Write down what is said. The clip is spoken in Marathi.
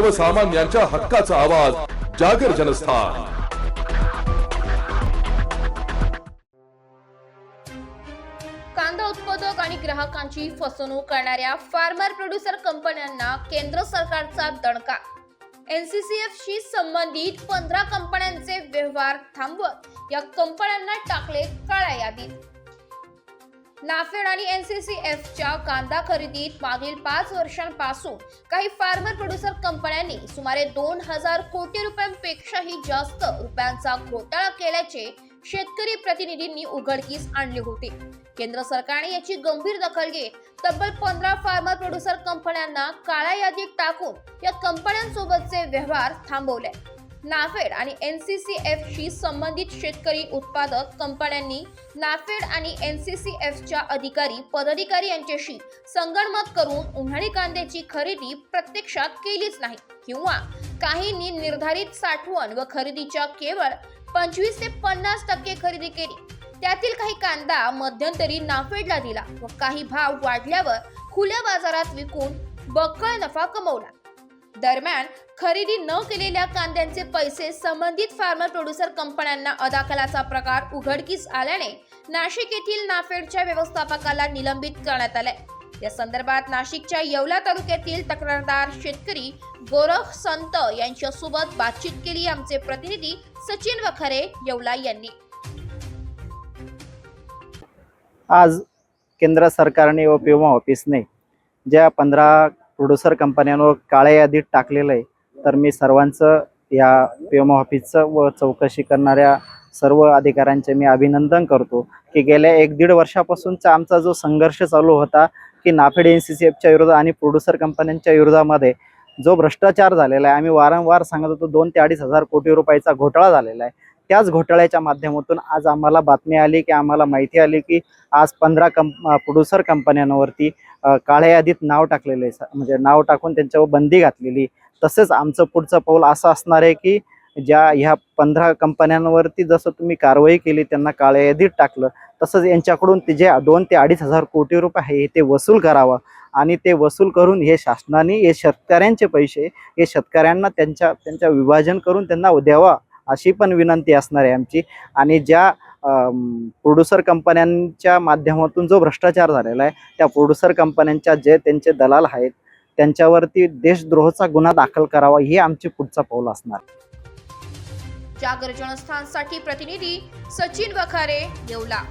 सर्वसामान्यांच्या हक्काचा आवाज जागर जनस्थान. कांदा उत्पादक आणि ग्राहकांची फसवणूक करणाऱ्या फार्मर प्रोड्युसर कंपन्यांना केंद्र सरकारचा दणका. एनसीसीएफशी संबंधित पंधरा कंपन्यांचे व्यवहार थांबवत या कंपन्यांना टाकले काळ्या यादीत. नाफेड आणि एनसीसीएफच्या कांदा खरेदीत मागील पाच वर्षांपासून काही फार्मर प्रोड्युसर कंपन्यांनी सुमारे दोन हजार कोटी रुपयांपेक्षाही जास्त रुपयांचा घोटाळा केल्याचे शेतकरी प्रतिनिधींनी उघडकीस आणले होते. केंद्र सरकारने याची गंभीर दखल घेत तब्बल पंधरा फार्मर प्रोड्युसर कंपन्यांना काळ्या यादीत टाकून या कंपन्यांसोबतचे व्यवहार थांबवले. नाफेड आणि एन सी सी एफशी संबंधित शेतकरी उत्पादक कंपन्यांनी नाफेड आणि एन सी सी एफच्या अधिकारी पदाधिकारी यांच्याशी संगणमत करून उन्हाळी कांद्याची खरेदी प्रत्यक्षात केलीच नाही. किंवा काहींनी निर्धारित साठवण व खरेदीच्या केवळ पंचवीस ते पन्नास टक्के खरेदी केली. त्यातील काही कांदा मध्यंतरी नाफेडला दिला व काही भाव वाढल्यावर खुल्या बाजारात विकून बक्कळ नफा कमवला. दरम्यान खरेदी न केलेल्या कांद्यांचे पैसे संबंधित फार्मर प्रोड्युसर कंपन्यांना अदा केल्याचा प्रकार उघडकीस आल्याने नाशिक येथील नाफेडच्या व्यवस्थापकाला निलंबित करण्यात आले या संदर्भात नाशिकच्या येवला तालुक्यातील तक्रारदार शेतकरी गोरख संत यांच्यासोबत बातचीत केली. आमचे प्रतिनिधी सचिन वखरे येवला यांनी. आज केंद्र सरकारने व पेमा ऑफिसने ज्या पंधरा प्रोड्युसर कंपन्यांवर काळ्या यादीत टाकलेलं आहे. तर मी सर्वांचं या पेमा ऑफिसचं व चौकशी करणाऱ्या सर्व अधिकाऱ्यांचे मी अभिनंदन करतो की गेल्या एक दीड वर्षापासूनचा आमचा जो संघर्ष चालू होता की नाफेड एन सी सी एफच्या विरोधात आणि प्रोड्युसर कंपन्यांच्या विरोधामध्ये जो भ्रष्टाचार झालेला आहे आम्ही वारंवार सांगत होतो दोन ते अडीच हजार कोटी रुपयाचा घोटाळा झालेला आहे. त्याच घोटाळ्याच्या माध्यमातून आज आम्हाला बातमी आली की आम्हाला माहिती आली की आज पंधरा कंप प्रोड्युसर कंपन्यांवरती काळ्या यादीत नाव टाकलेले आहे. स- म्हणजे नाव टाकून त्यांच्यावर बंदी घातलेली तसेच आमचं पुढचं पाऊल असं असणार आहे की ज्या ह्या पंधरा कंपन्यांवरती जसं तुम्ही कारवाई केली त्यांना काळ्या यादीत टाकलं तसंच यांच्याकडून ते जे दोन ते अडीच हजार कोटी रुपये आहे ते वसूल करावं. आणि ते वसूल करून हे शासनाने हे शेतकऱ्यांचे पैसे हे शेतकऱ्यांना त्यांच्या त्यांच्या विभाजन करून त्यांना द्यावा. अशी पण विनंती असणार आहे आमची. आणि ज्या प्रोड्युसर कंपन्यांच्या माध्यमातून जो भ्रष्टाचार झालेला आहे त्या प्रोड्युसर कंपन्यांच्या जे त्यांचे दलाल आहेत त्यांच्यावरती देशद्रोहाचा गुन्हा दाखल करावा हे आमची पुढचा पाऊल असणार. जागर जनस्थानसाठी प्रतिनिधी सचिन वखारे येवला.